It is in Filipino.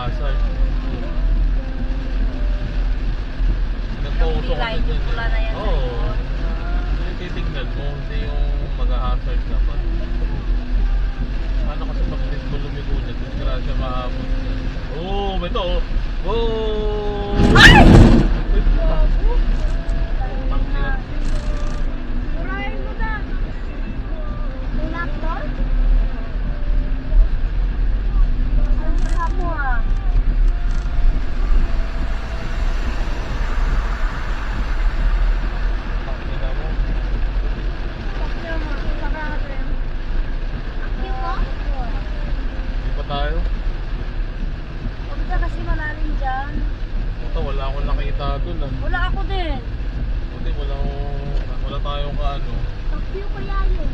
hazard. Nagpauso Pila, kasi yung dyan. pula na yan. Oo. Oh, yung titignan mo, hindi yung mag-hazard ka pa. Paano kasi pag baseball lumigo dyan, disgrasya maabot ka. Oo, oh, ito oh. Oh! dyan? Ito, wala akong nakita doon ah. Wala ako din. Hindi, wala, akong- wala tayong ano. Tokyo kaya yun. Eh.